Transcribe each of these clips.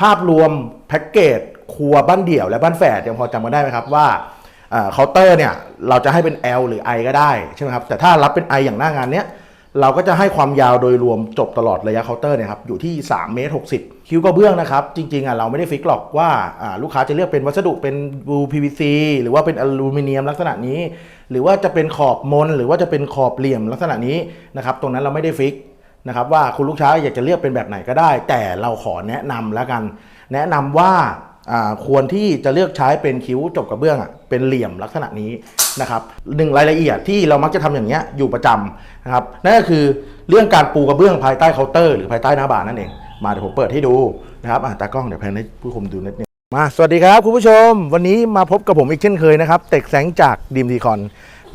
ภาพรวมแพ็กเกจครัวบ้านเดี่ยวและบ้านแฝดยังพอจำกันได้ไหมครับว่าเคาน์เตอร์เนี่ยเราจะให้เป็น L หรือ I ก็ได้ใช่ไหมครับแต่ถ้ารับเป็น I อย่างหน้างานเนี้ยเราก็จะให้ความยาวโดยรวมจบตลอดระยะเคาน์เตอร์เนี่ยครับอยู่ที่3เมตร60 คิ้วกระเบื้องนะครับ จริงๆอะเราไม่ได้ฟิกหรอกว่าอ่าลูกค้าจะเลือกเป็นวัสดุเป็นบู PVC หรือว่าเป็นอลูมิเนียมลักษณะนี้ หรือว่าจะเป็นขอบมน หรือว่าจะเป็นขอบเหลี่ยมลักษณะนี้นะครับตรงนั้นเราไม่ได้ฟิก นะครับว่าคุณลูกค้าอยากจะเลือกเป็นแบบไหนก็ได้ แต่เราขอแนะนำแล้วกัน แนะนำว่าอ่าควรที่จะเลือกใช้เป็นคิ้วจบกระเบื้องอะเป็นเหลี่ยมลักษณะนี้นะครับหนึ่งรายละเอียดที่เรามักจะทำอย่างเงี้ยอยู่ประจำนะครับนั่นก็คือเรื่องการปูกระเบื้องภายใต้เคาน์เตอร์หรือภายใต้หน้าบานนั่นเองมาเดี๋ยวผมเปิดให้ดูนะครับตากล้องเดี๋ยวแพนให้ผู้ชมดูนิดนึงมาสวัสดีครับคุณผู้ชม วันนี้มาพบกับผมอีกเช่นเคยนะครับเต็กแสงจากดีมทีคอน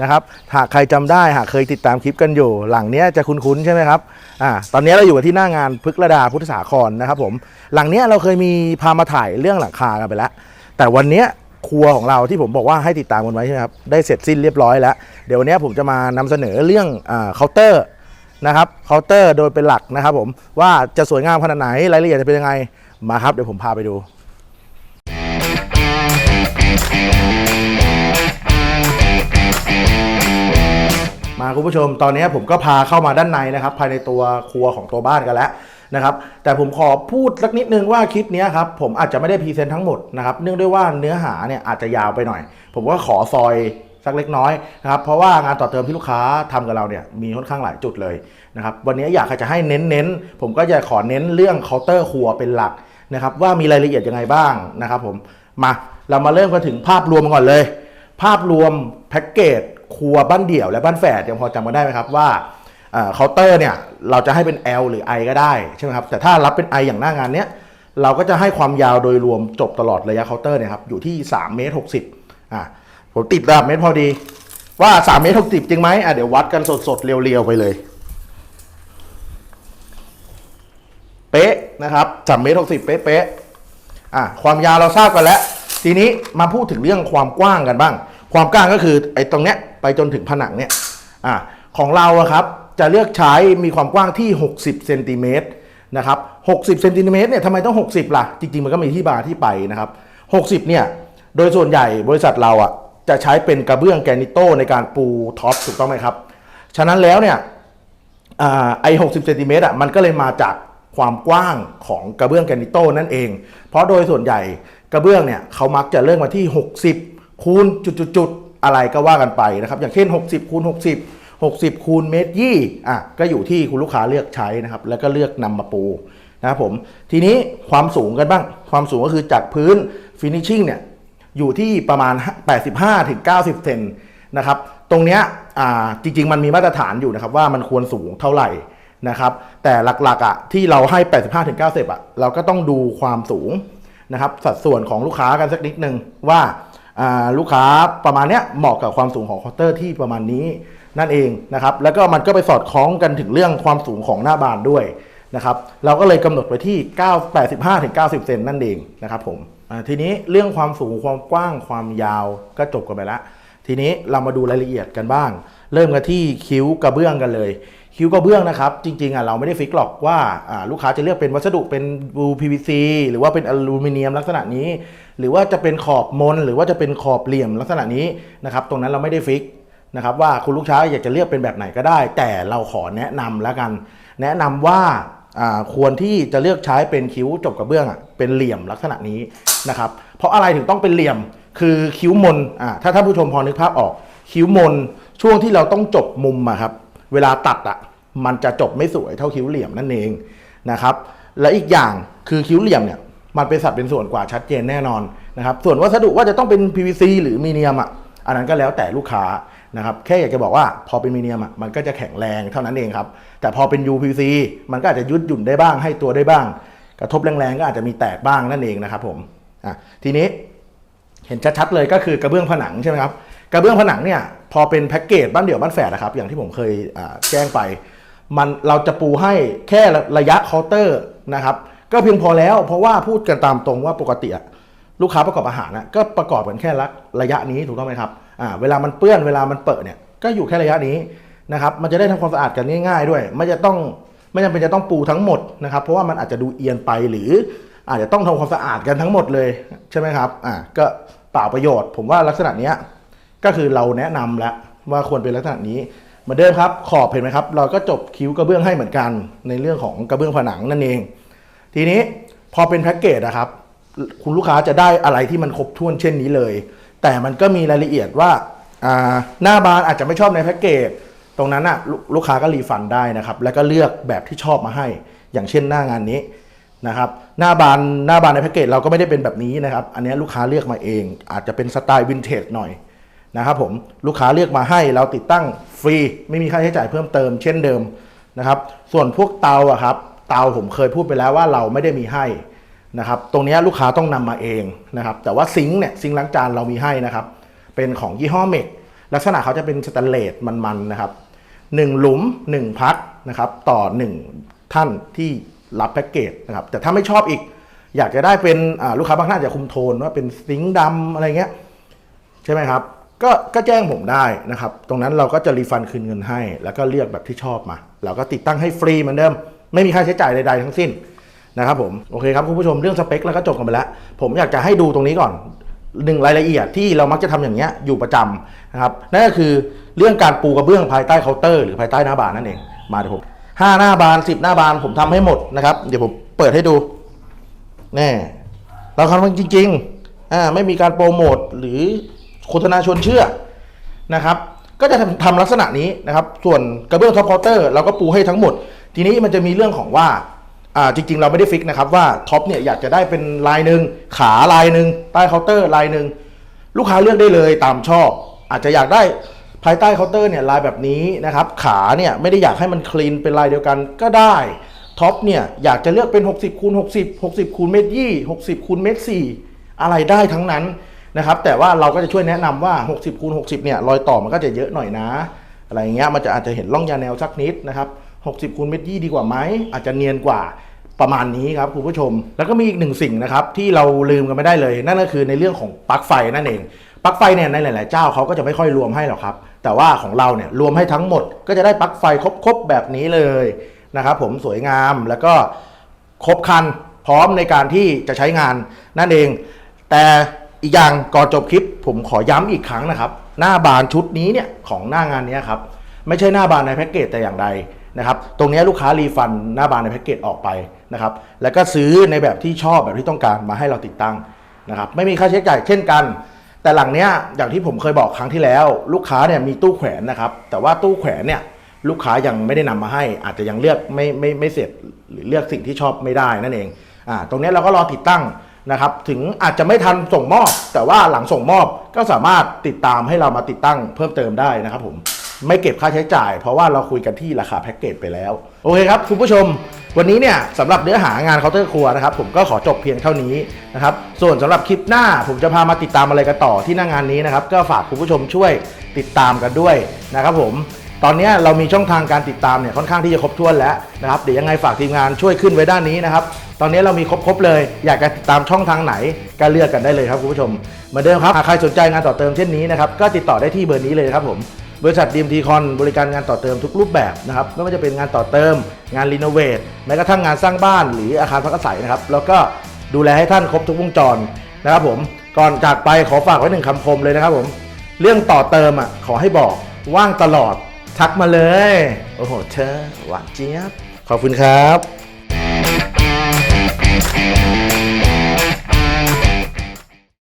นะครับหากใครจำได้หากเคยติดตามคลิปกันอยู่ หลังเนี้ยจะคุ้นๆใช่ไหมครับอ่าตอนนี้เราอยู่ที่หน้างานพฤกษดาพุทธสาครนะครับผมหลังเนี้ยเราเคยมีพามาถ่ายเรื่องหลังคากันไปแล้ว แต่วันเนี้ยครัวของเราที่ผมบอกว่าให้ติดตามกันไว้ใช่ไหมครับได้เสร็จสิ้นเรียบร้อยแล้ว เดี๋ยววันนี้ผมจะมานำเสนอเรื่องอ่าเคาน์เตอร์นะครับเคาน์เตอร์โดยเป็นหลักนะครับผมว่าจะสวยงามขนาดไหนรายละเอียดจะเป็นยังไงมาครับเดี๋ยวผมพาไปดู มาคุณผู้ชมตอนนี้ผมก็พาเข้ามาด้านในนะครับ ภายในตัวครัวของตัวบ้านกันแล้วนะครับ แต่ผมขอพูดสักนิดนึงว่าคลิปนี้ครับผมอาจจะไม่ได้พรีเซนต์ทั้งหมดนะครับ เนื่องด้วยว่าเนื้อหาเนี่ยอาจจะยาวไปหน่อย ผมก็ขอซอยสักเล็กน้อยนะครับเพราะว่างานต่อเติมที่ลูกค้าทำกับเราเนี่ยมีค่อนข้างหลายจุดเลยนะครับวันนี้อยากจะให้เน้นๆผมก็จะขอเน้นเรื่องเคาน์เตอร์ครัวเป็นหลักนะครับว่ามีรายละเอียดยังไงบ้างนะครับผมมาเรามาเริ่มกันถึงภาพรวมก่อนเลย ภาพรวมแพ็กเกจ ครัวบ้านเดี่ยวและบ้านแฝดยังพอจำกันได้ไหมครับว่าเคาน์เตอร์เนี่ยเราจะให้เป็น L หรือ I ก็ได้ใช่ไหมครับแต่ถ้ารับเป็น I อย่างหน้างานเนี้ยเราก็จะให้ความยาวโดยรวมจบตลอดระยะเคาน์เตอร์เนี่ยครับอยู่ที่3เมตร60อ่าผมติดระดับเมตรพอดีว่า3เมตร60จริงไหมอะเดี๋ยววัดกันสดๆ เรียวๆ ไปเลย เป๊ะนะครับ3เมตร60เป๊ะๆอะความยาวเราทราบกันแล้ว ทีนี้มาพูดถึงเรื่องความกว้างกันบ้าง ความกว้างก็คือไอ้ตรงเนี้ย ไปจนถึงผนังเนี่ยอะของเราอะครับจะเลือกใช้มีความกว้างที่ 60เซนติเมตรนะครับ60เซนติเมตรเนี่ยทำไมต้อง 60 ล่ะ จริง ๆ มันก็มีที่มาที่ไปนะครับ 60 เนี่ย โดยส่วนใหญ่บริษัทเราอะจะใช้เป็นกระเบื้องแกรนิโตในการปูท็อปถูกต้องไหมครับ ฉะนั้นแล้วเนี่ยอ่าไอ60เซนติเมตรอะมันก็เลยมาจากความกว้างของกระเบื้องแกรนิโตนั่นเอง เพราะโดยส่วนใหญ่กระเบื้องเนี่ยเขามักจะเริ่มมาที่ 60 คูณจุดๆ อะไรก็ว่ากันไปนะครับ อย่างเช่น 60คูณ60 60คูณเมตรยี่อะก็อยู่ที่คุณลูกค้าเลือกใช้นะครับ แล้วก็เลือกนำมาปูนะครับผม ทีนี้ความสูงกันบ้าง ความสูงก็คือจากพื้นฟินิชชิ่งเนี่ยอยู่ที่ประมาณ 85ถึง90 เซนนะครับ ตรงเนี้ยอ่าจริง ๆ มันมีมาตรฐานอยู่นะครับว่ามันควรสูงเท่าไหร่นะครับ แต่หลักๆอะที่เราให้ 85ถึง90อะเราก็ต้องดูความสูงนะครับสัดส่วนของลูกค้ากันสักนิดนึงว่า ลูกค้าประมาณเนี้ยเหมาะกับความสูงของเคาน์เตอร์ที่ประมาณนี้นั่นเองนะครับ แล้วก็มันก็ไปสอดคล้องกันถึงเรื่องความสูงของหน้าบานด้วยนะครับ เราก็เลยกำหนดไว้ที่ 9 85ถึง90 เซนนั่นเองนะครับผมทีนี้เรื่องความสูงความกว้างความยาวก็จบกันไปแล้วทีนี้เรามาดูรายละเอียดกันบ้าง เริ่มกันที่คิ้วกระเบื้องกันเลย คิ้วกระเบื้องนะครับจริงๆอะเราไม่ได้ฟิกหรอกว่าลูกค้าจะเลือกเป็นวัสดุเป็นบู PVC หรือว่าเป็นอลูมิเนียมลักษณะนี้ หรือว่าจะเป็นขอบมน หรือว่าจะเป็นขอบเหลี่ยมลักษณะนี้นะครับตรงนั้นเราไม่ได้ฟิกนะครับว่าคุณลูกค้าอยากจะเลือกเป็นแบบไหนก็ได้ แต่เราขอแนะนำแล้วกัน แนะนำว่าอ่าควรที่จะเลือกใช้เป็นคิ้วจบกระเบื้องอะเป็นเหลี่ยมลักษณะนี้นะครับเพราะอะไรถึงต้องเป็นเหลี่ยมคือคิ้วมนอ่าถ้าท่านผู้ชมพอนึกภาพออก คิ้วมนช่วงที่เราต้องจบมุมอะครับ เวลาตัดอะมันจะจบไม่สวยเท่าคิ้วเหลี่ยมนั่นเองนะครับ และอีกอย่างคือคิ้วเหลี่ยมเนี่ยมันเป็นสัดเป็นส่วนกว่าชัดเจนแน่นอนนะครับ ส่วนวัสดุว่าจะต้องเป็น PVC หรือมีเนียมอะอันนั้นก็แล้วแต่ลูกค้านะครับแค่อยากจะบอกว่าพอเป็นมีเนียมอะมันก็จะแข็งแรงเท่านั้นเองครับ แต่พอเป็น UPVC มันก็อาจจะยืดหยุ่นได้บ้างให้ตัวได้บ้าง กระทบแรงๆก็อาจจะมีแตกบ้างนั่นเองนะครับผมอะทีนี้เห็นชัดๆเลยก็คือกระเบื้องผนังใช่ไหมครับ กระเบื้องผนังเนี่ยพอเป็นแพ็กเกจบ้านเดี่ยวบ้านแฝดนะครับ อย่างที่ผมเคยแจ้งไป มันเราจะปูให้แค่ระยะเคาน์เตอร์นะครับ ก็เพียงพอแล้วเพราะว่าพูดกันตามตรงว่าปกติลูกค้าประกอบอาหารนะก็ประกอบกันแค่ระยะนี้ถูกต้องไหมครับเวลามันเปื้อนเวลามันเปิดเนี่ยก็อยู่แค่ระยะนี้นะครับ มันจะได้ทำความสะอาดกันง่าย ๆ ด้วย ไม่จะต้องไม่จำเป็นจะต้องปูทั้งหมดนะครับ เพราะว่ามันอาจจะดูเอียงไปหรืออาจจะต้องทำความสะอาดกันทั้งหมดเลยใช่ไหมครับอ่าก็เปล่าประโยชน์ ผมว่าลักษณะเนี้ย ก็คือเราแนะนำแล้วว่าควรเป็นลักษณะนี้เหมือนเดิมครับขอบเห็นไหมครับ เราก็จบคิ้วกระเบื้องให้เหมือนกันในเรื่องของกระเบื้องผนังนั่นเอง ทีนี้พอเป็นแพ็กเกจนะครับ คุณลูกค้าจะได้อะไรที่มันครบถ้วนเช่นนี้เลย แต่มันก็มีรายละเอียดว่าอ่าหน้าบานอาจจะไม่ชอบในแพ็กเกจตรงนั้นน่ะลูลูกค้าก็รีฟันได้นะครับ แล้วก็เลือกแบบที่ชอบมาให้ อย่างเช่นหน้างานนี้นะครับหน้าบานหน้าบานในแพ็กเกจเราก็ไม่ได้เป็นแบบนี้นะครับ อันนี้ลูกค้าเลือกมาเอง อาจจะเป็นสไตล์วินเทจหน่อย นะครับผมลูกค้าเลือกมาให้เราติดตั้งฟรี ไม่มีค่าใช้จ่ายเพิ่มเติมเช่นเดิมนะครับ ส่วนพวกเตาอะครับเตาผมเคยพูดไปแล้วว่าเราไม่ได้มีให้นะครับตรงนี้ลูกค้าต้องนำมาเองนะครับแต่ว่าซิงค์เนี่ยซิงค์ล้างจานเรามีให้นะครับเป็นของยี่ห้อเมกลักษณะเขาจะเป็นสแตนเลสมันๆนะครับหนึ่งหลุมหนึ่งพักนะครับต่อหนึ่งท่านที่รับแพ็กเกจนะครับแต่ถ้าไม่ชอบอีก อยากจะได้เป็นลูกค้าบางท่านอาจะคุมโทนว่าเป็นสิงค์ดำอะไรเงี้ยใช่ไหมครับ ก็ก็แจ้งผมได้นะครับ ตรงนั้นเราก็จะรีฟันคืนเงินให้ แล้วก็เลือกแบบที่ชอบมา เราก็ติดตั้งให้ฟรีเหมือนเดิม ไม่มีค่าใช้จ่ายใดๆทั้งสิ้นนะครับผม โอเคครับคุณผู้ชมเรื่องสเปคแล้วก็จบกันไปแล้ว ผมอยากจะให้ดูตรงนี้ก่อนหนึ่งรายละเอียดที่เรามักจะทำอย่างเงี้ยอยู่ประจำนะครับ นั่นก็คือเรื่องการปูกระเบื้องภายใต้เคาน์เตอร์หรือภายใต้หน้าบานนั่นเอง มาเดี๋ยวผมห้าหน้าบานสิบหน้าบานผมทำให้หมดนะครับ เดี๋ยวผมเปิดให้ดูแน่เราทำจริงๆอ่าไม่มีการโปรโมทหรือ โฆษณาชวนเชื่อนะครับ ก็จะทำทำลักษณะนี้นะครับ ส่วนกระเบื้องท็อปเคาน์เตอร์เราก็ปูให้ทั้งหมด ทีนี้มันจะมีเรื่องของว่าอ่าจริง ๆ เราไม่ได้ฟิกนะครับว่าท็อปเนี่ยอยากจะได้เป็นลายหนึ่งขาลายหนึ่งใต้เคาน์เตอร์ลายหนึ่งลูกค้าเลือกได้เลยตามชอบ อาจจะอยากได้ภายใต้เคาน์เตอร์เนี่ยลายแบบนี้นะครับ ขาเนี่ยไม่ได้อยากให้มันคลีนเป็นลายเดียวกันก็ได้ท็อปเนี่ยอยากจะเลือกเป็น 60คูณ60 60คูณเมตรยี่60คูณเมตรสี่อะไรได้ทั้งนั้น นะครับแต่ว่าเราก็จะช่วยแนะนำว่า 60คูณ60เนี่ยรอยต่อมันก็จะเยอะหน่อยนะ อะไรเงี้ยมันจะอาจจะเห็นร่องยาแนวสักนิดนะครับ60คูณเมตรยี่ดีกว่าไหมอาจจะเนียนกว่าประมาณนี้ครับคุณผู้ชม แล้วก็มีอีกหนึ่งสิ่งนะครับที่เราลืมกันไม่ได้เลย นั่นก็คือในเรื่องของปลั๊กไฟนั่นเองปลั๊กไฟเนี่ยในหลาย ๆ เจ้าเขาก็จะไม่ค่อยรวมให้หรอกครับ แต่ว่าของเราเนี่ยรวมให้ทั้งหมด ก็จะได้ปลั๊กไฟครบ ๆ แบบนี้เลยนะครับผมสวยงามแล้วก็ครบครันพร้อมในการที่จะใช้งานนั่นเอง แต่ อีกอย่างก่อนจบคลิปผมขอย้ำอีกครั้งนะครับ หน้าบานชุดนี้เนี่ยของหน้างานนี้ครับไม่ใช่หน้าบานในแพ็กเกจแต่อย่างใดนะครับตรงนี้ลูกค้ารีฟันหน้าบานในแพ็กเกจออกไปนะครับแล้วก็ซื้อในแบบที่ชอบแบบที่ต้องการมาให้เราติดตั้งนะครับไม่มีค่าใช้จ่ายเช่นกัน แต่หลังเนี้ยอย่างที่ผมเคยบอกครั้งที่แล้ว ลูกค้าเนี่ยมีตู้แขวนนะครับแต่ว่าตู้แขวนเนี่ยลูกค้ายังไม่ได้นำมาให้ อาจจะยังเลือกไม่ไม่ไม่เสร็จหรือเลือกสิ่งที่ชอบไม่ได้นั่นเองอ่าตรงนี้เราก็รอติดตั้ง นะครับถึงอาจจะไม่ทันส่งมอบ แต่ว่าหลังส่งมอบก็สามารถติดตามให้เรามาติดตั้งเพิ่มเติมได้นะครับผมไม่เก็บค่าใช้จ่าย เพราะว่าเราคุยกันที่ราคาแพ็กเกจไปแล้ว โอเคครับ คุณผู้ชม วันนี้เนี่ยสำหรับเนื้อหางานเคาน์เตอร์ครัวนะครับ ผมก็ขอจบเพียงเท่านี้นะครับ ส่วนสำหรับคลิปหน้า ผมจะพามาติดตามอะไรกันต่อที่หน้างานนี้นะครับ ก็ฝากคุณผู้ชมช่วยติดตามกันด้วยนะครับผม ตอนนี้เรามีช่องทางการติดตามเนี่ยค่อนข้างที่จะครบถ้วนแล้วนะครับเดี๋ยวยังไงฝากทีมงานช่วยขึ้นไว้ด้านนี้นะครับ ตอนนี้เรามีครบๆเลย อยากจะติดตามช่องทางไหนก็เลือกกันได้เลยครับคุณผู้ชมเหมือนเดิมครับหากใครสนใจงานต่อเติมเช่นนี้นะครับก็ติดต่อได้ที่เบอร์นี้เลยครับผมบริษัทดีมทีคอนบริการงานต่อเติมทุกรูปแบบนะครับไม่ว่าจะเป็นงานต่อเติม งานรีโนเวทแม้กระทั่งงานสร้างบ้านหรืออาคารพักอาศัยนะครับแล้วก็ดูแลให้ท่านครบทุกวงจรนะครับผมก่อนจากไปขอฝากไว้หนึ่งคำคมเลยนะครับผมเรื่องต่อเติมอะขอให้บอกว่างตลอด ทักมาเลย โอ้โห เธอหวานเจี๊ยบ ขอบคุณครับ